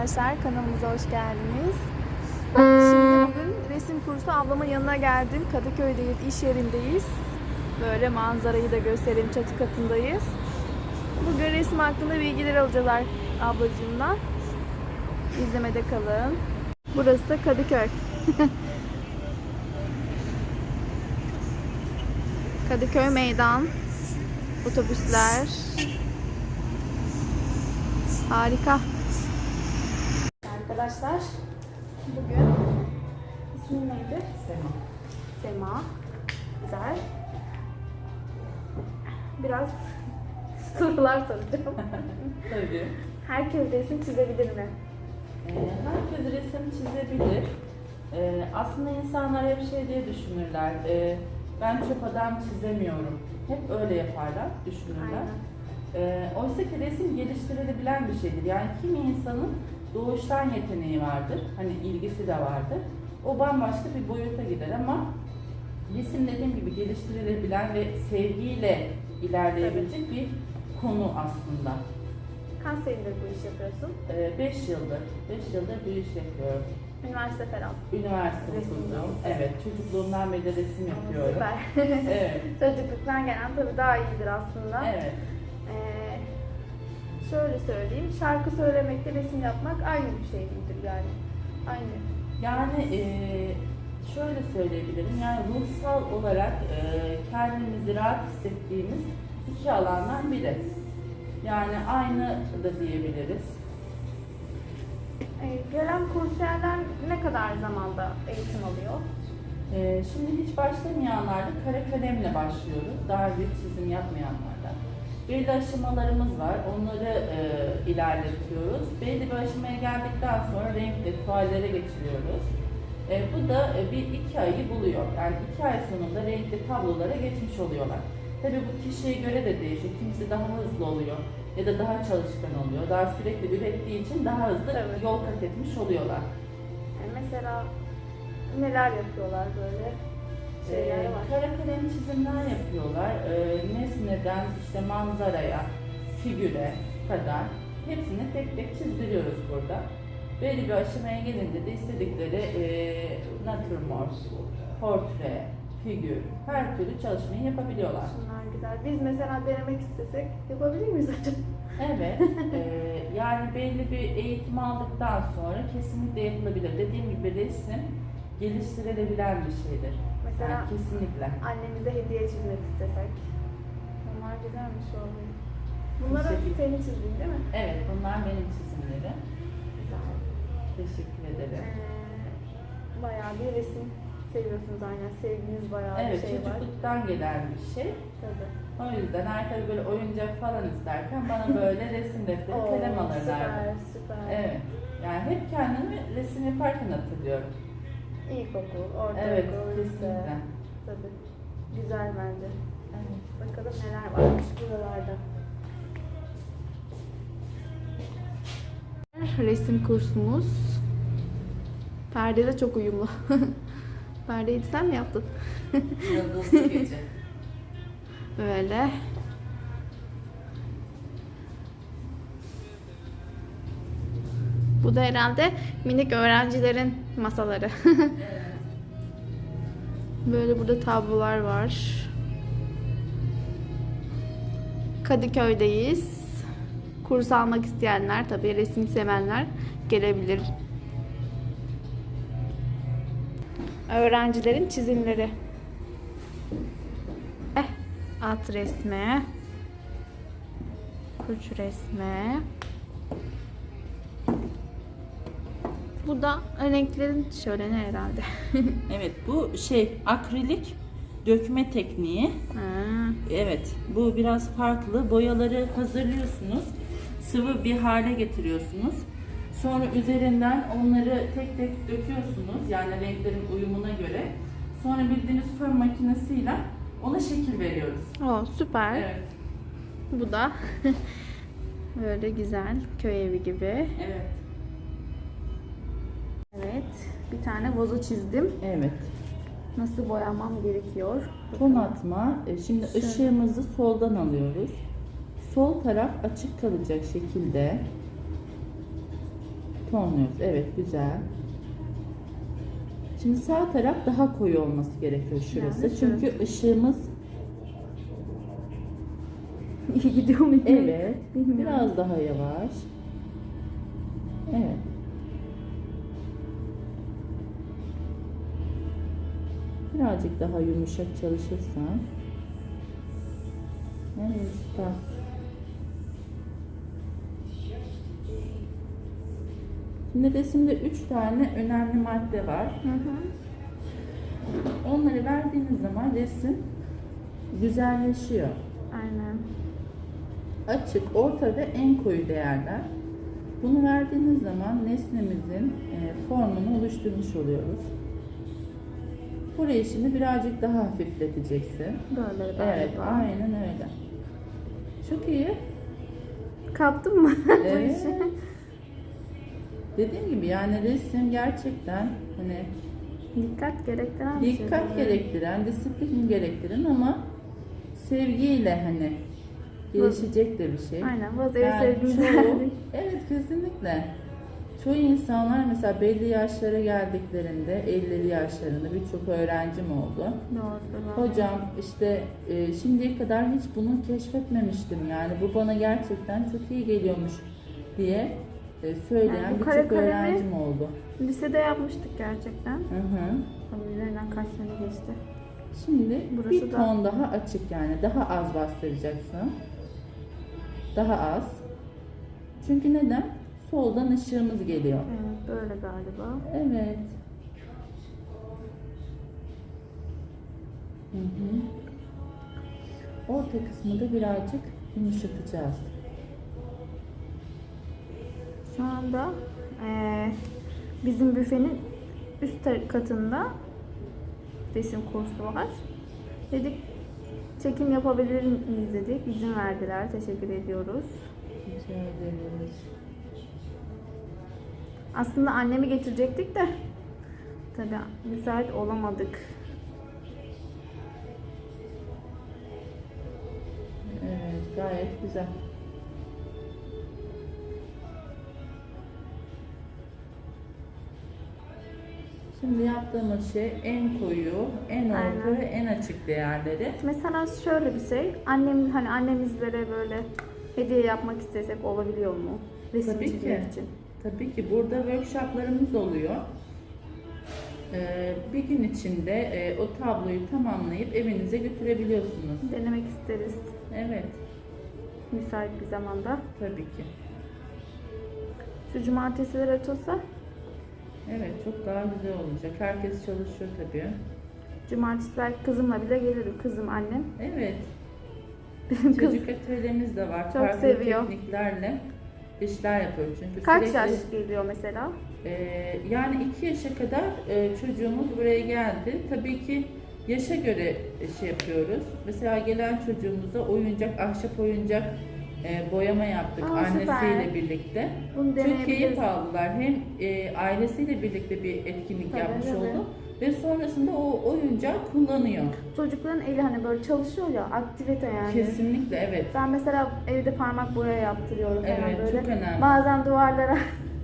arkadaşlar kanalımıza hoş geldiniz. Şimdi bugün resim kursu ablamın yanına geldim. Kadıköy'deyiz, iş yerindeyiz. Böyle manzarayı da göstereyim, çatı katındayız. Bugün resim hakkında bilgiler alacağız ablacığımdan. İzlemede kalın. Burası da Kadıköy. Kadıköy meydan. Otobüsler. Harika. Arkadaşlar bugün ismin neydi? Sema. Sema. Güzel. Biraz sorular soracağım. Tabii. Herkes resim çizebilir mi? Ee, herkes resim çizebilir. Ee, aslında insanlar hep şey diye düşünürler. Ee, ben çöp adam çizemiyorum. Hep öyle yaparlar, düşünürler. Ee, oysa ki resim geliştirilebilen bir şeydir. Yani kimi insanın doğuştan yeteneği vardır. Hani ilgisi de vardır. O bambaşka bir boyuta gider ama resim dediğim gibi geliştirilebilen ve sevgiyle ilerleyebilecek bir konu aslında. Kaç senedir bu iş yapıyorsun? 5 yıldır, 5 yıldır bu iş yapıyorum. Üniversite falan. Üniversite okudum. Evet, çocukluğumdan beri de resim yapıyorum. Süper. Evet, Çocukluktan gelen tabii daha iyidir aslında. evet. Ee, şöyle söyleyeyim, şarkı söylemekle resim yapmak aynı bir şey midir yani? Aynı. Yani eee, şöyle söyleyebilirim, yani ruhsal olarak eee, kendimizi rahat hissettiğimiz iki alandan biri. Yani aynı da diyebiliriz. Ee, gelen kursiyerler ne kadar zamanda eğitim alıyor? Eee, şimdi hiç başlamayanlarda kara kalemle başlıyoruz. Daha önce çizim yapmayanlarda. Belli aşamalarımız var. Onları eee, ilerletiyoruz. Belli bir aşamaya geldikten sonra renkli tuallere geçiriyoruz. E, bu da e, bir iki ayı buluyor. Yani iki ay sonunda renkli tablolara geçmiş oluyorlar. Tabii bu kişiye göre de değişiyor. Kimisi daha hızlı oluyor ya da daha çalışkan oluyor. Daha sürekli ürettiği için daha hızlı Tabii. yol kat etmiş oluyorlar. Yani mesela neler yapıyorlar böyle var. Kara kalem çizimler yapıyorlar. Ee, nesneden işte manzaraya, figüre kadar hepsini tek tek çizdiriyoruz burada. Belli bir aşamaya gelince de istedikleri e, natürmort, portre, figür, her türlü çalışmayı yapabiliyorlar. Şunlar güzel. Biz mesela denemek istesek yapabilir miyiz acaba? Evet, e, yani belli bir eğitim aldıktan sonra kesinlikle yapılabilir. Dediğim gibi resim geliştirilebilen bir şeydir. Mesela Yani kesinlikle. annemize hediye çizmek istesek. Onlar güzelmiş vallahi. Bunlar hep senin çizdiğin değil mi? Evet, bunlar benim çizimlerim. Güzel. Teşekkür ederim. Ee, bayağı bir resim seviyorsunuz aynen. Sevginiz bayağı Evet, bir şey var. çocukluktan gelen bir şey. Tabii. O yüzden herkes böyle oyuncak falan isterken bana böyle resim defteri, Oo, kalem alırlar. Süper, süper. Evet. Yani hep kendimi resim yaparken hatırlıyorum. İlkokul, ortaokul, Evet, lise. Tabii. Güzel bence. Evet. Bakalım neler varmış buralarda. Resim kursumuz. Perde de çok uyumlu. Perdeyi sen mi yaptın? Yıldızlı gece. Böyle. Bu da herhalde minik öğrencilerin masaları. Böyle burada tablolar var. Kadıköy'deyiz. Kurs almak isteyenler, tabii resim sevenler gelebilir. Öğrencilerin çizimleri. Eh, at resmi. Kuş resmi. Bu da renklerin şöyle ne herhalde. Evet, bu şey akrilik dökme tekniği. ha, Evet, bu biraz farklı. Boyaları hazırlıyorsunuz. Sıvı bir hale getiriyorsunuz. Sonra üzerinden onları tek tek döküyorsunuz. Yani renklerin uyumuna göre. Sonra bildiğiniz fön makinesiyle ona şekil veriyoruz. o süper. Evet. Bu da böyle güzel köy evi gibi. Evet. Evet. Bir tane vazo çizdim. Evet. Nasıl boyamam gerekiyor? Ton atma. E, Şimdi Şöyle. ışığımızı soldan alıyoruz. Sol taraf açık kalacak şekilde tonluyoruz. Evet güzel. Şimdi sağ taraf daha koyu olması gerekiyor şurası. Yani Çünkü şurası. ışığımız İyi gidiyor mu? evet Bilmiyorum. biraz daha yavaş. Evet. Birazcık daha yumuşak çalışırsan. Evet, süper. Şimdi resimde üç tane önemli madde var. Hı hı. Onları verdiğiniz zaman resim güzelleşiyor. Aynen. Açık, orta ve en koyu değerler. Bunu verdiğiniz zaman nesnemizin e, formunu oluşturmuş oluyoruz. Burayı şimdi birazcık daha hafifleteceksin. Böyle galiba. Evet, aynen öyle. Çok iyi. Kaptın mı? bu Evet. işi? Dediğim gibi yani resim gerçekten hani Dikkat gerektiren bir şey. dikkat tabii. gerektiren, disiplin gerektiren ama sevgiyle hani gelişecek de bir şey. Aynen. Vazoyu Yani verdik. evet kesinlikle. Çoğu insanlar mesela belli yaşlara geldiklerinde 50'li yaşlarında birçok öğrencim oldu. Doğru. Hocam işte e, şimdiye kadar hiç bunu keşfetmemiştim yani bu bana gerçekten çok iyi geliyormuş diye e, söyleyen Yani birçok öğrencim oldu. Lisede yapmıştık gerçekten. Hı hı. Tabii üzerinden kaç sene geçti. Şimdi Burası bir da- ton daha açık yani daha az bastıracaksın. Daha az. Çünkü neden? Soldan ışığımız geliyor. Evet böyle galiba. Evet. Hı hı. Orta kısmı da birazcık yumuşatacağız. Şu anda eee, bizim büfenin üst katında resim kursu var. Dedik çekim yapabilir miyiz dedik. İzin verdiler. Teşekkür ediyoruz. Rica ederiz. Aslında annemi getirecektik de tabii müsait olamadık. Evet, gayet güzel. Şimdi yaptığımız şey en koyu, en orta ve en açık değerleri. Mesela şöyle bir şey. Annem hani annemizlere böyle hediye yapmak istesek olabiliyor mu? Resim Tabii ki. için. Tabii ki burada workshoplarımız oluyor. Ee, bir gün içinde e, o tabloyu tamamlayıp evinize götürebiliyorsunuz. Denemek isteriz. Evet, Müsait bir zamanda. tabii ki. Şu cumartesiler açılsa Evet, çok daha güzel olacak. Herkes çalışıyor tabii. cumartesi belki kızımla bile gelirim. Kızım annem. Evet, Benim kız çocuk atölyemiz de var. Çok Farklı seviyor. tekniklerle işler yapıyoruz. Çünkü kaç sürekli, yaş geliyor mesela? e, yani 2 yaşa kadar e, çocuğumuz buraya geldi. Tabii ki yaşa göre şey yapıyoruz. Mesela gelen çocuğumuza oyuncak, ahşap oyuncak e, boyama yaptık Aa, süper. annesiyle birlikte. Bunu Çok keyif aldılar. Hem e, ailesiyle birlikte bir etkinlik Tabii, yapmış tabii. oldu ve sonrasında o oyuncağı kullanıyor. Çocukların eli hani böyle çalışıyor ya aktivite yani. Kesinlikle evet. Ben mesela evde parmak boya yaptırıyorum falan Evet, böyle. çok önemli. Bazen duvarlara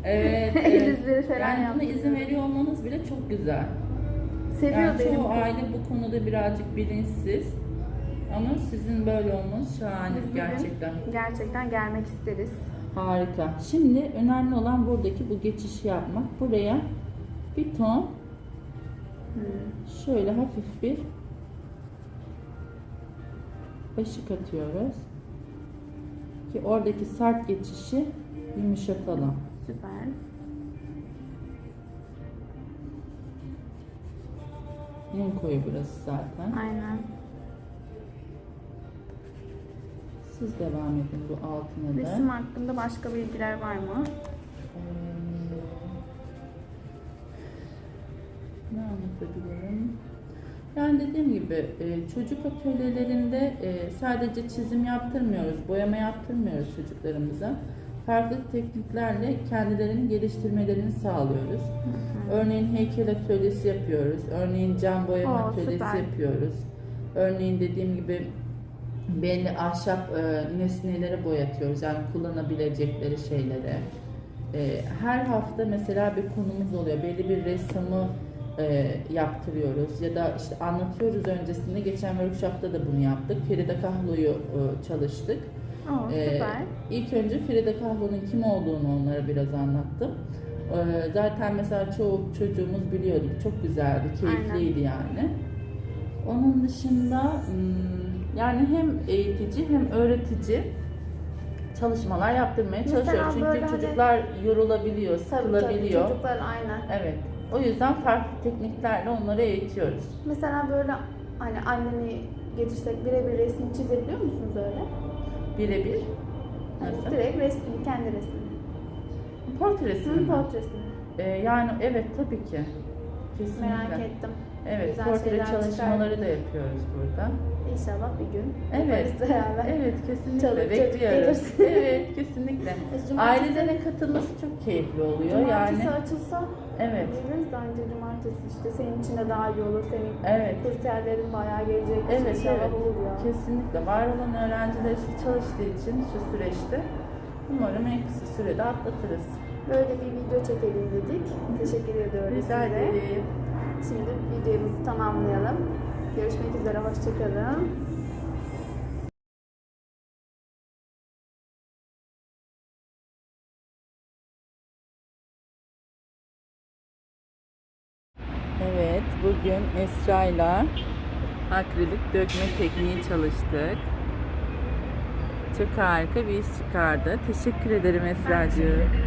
Evet, el evet. izleri falan Yani buna yaptırıyorum. izin veriyor olmanız bile çok güzel. Seviyor Yani çoğu kız. aile bu konuda birazcık bilinçsiz. Ama sizin böyle olmanız şahane Biz gerçekten. Gerçekten gelmek isteriz. Harika. Şimdi önemli olan buradaki bu geçişi yapmak. Buraya bir ton. Şöyle hafif bir ışık atıyoruz. Ki oradaki sert geçişi yumuşatalım. Süper. En koyu burası zaten. Aynen. Siz devam edin bu altına da. Resim hakkında başka bilgiler var mı? Ee, anlatabilirim? Yani dediğim gibi e, çocuk atölyelerinde e, sadece çizim yaptırmıyoruz, boyama yaptırmıyoruz çocuklarımıza. Farklı tekniklerle kendilerini geliştirmelerini sağlıyoruz. Örneğin heykel atölyesi yapıyoruz. Örneğin cam boyama Oo, atölyesi süper. yapıyoruz. Örneğin dediğim gibi belli ahşap e, nesneleri boyatıyoruz. Yani kullanabilecekleri şeyleri. e, her hafta mesela bir konumuz oluyor. Belli bir ressamı e, yaptırıyoruz ya da işte anlatıyoruz öncesinde. Geçen workshopta da bunu yaptık. Feride Kahlo'yu e, çalıştık. Aa, Ee, süper. İlk önce Frida Kahlo'nun kim olduğunu onlara biraz anlattım. Ee, zaten mesela çoğu çocuğumuz biliyordu. Çok güzeldi, keyifliydi yani. Onun dışında hmm, yani hem eğitici hem öğretici çalışmalar yaptırmaya Mesela çalışıyoruz. Çünkü hani- çocuklar yorulabiliyor, Tabii tabii sıkılabiliyor. çocuklar aynen. Evet. O yüzden farklı tekniklerle onları eğitiyoruz. Mesela böyle hani anneni getirsek birebir resim çizebiliyor musunuz öyle? Birebir. Hani Nasıl? direkt resmini, kendi resmini. Portresi Hı, mi? portresini. Ee, yani evet tabii ki. Kesinlikle. Merak ettim. Evet, Güzel portre çalışmaları da yapıyoruz burada. İnşallah bir gün Evet. beraber. Evet, kesinlikle bekliyoruz. evet, kesinlikle. Ailelerin katılması çok keyifli oluyor Cumartesi yani. açılsa Evet. geliriz bence cumartesi işte senin için de daha iyi olur. Senin Evet. kriterlerin bayağı gelecek. Evet, İnşallah evet. olur ya. Kesinlikle. Var olan öğrenciler işte çalıştığı için şu süreçte umarım en kısa sürede atlatırız. Böyle bir video çekelim dedik. Teşekkür ediyoruz Rica size. ederim. Şimdi videomuzu tamamlayalım. Görüşmek üzere, hoşçakalın. Evet, bugün Esra'yla akrilik dökme tekniği çalıştık. Çok harika bir iş çıkardı. Teşekkür ederim Esra'cığım.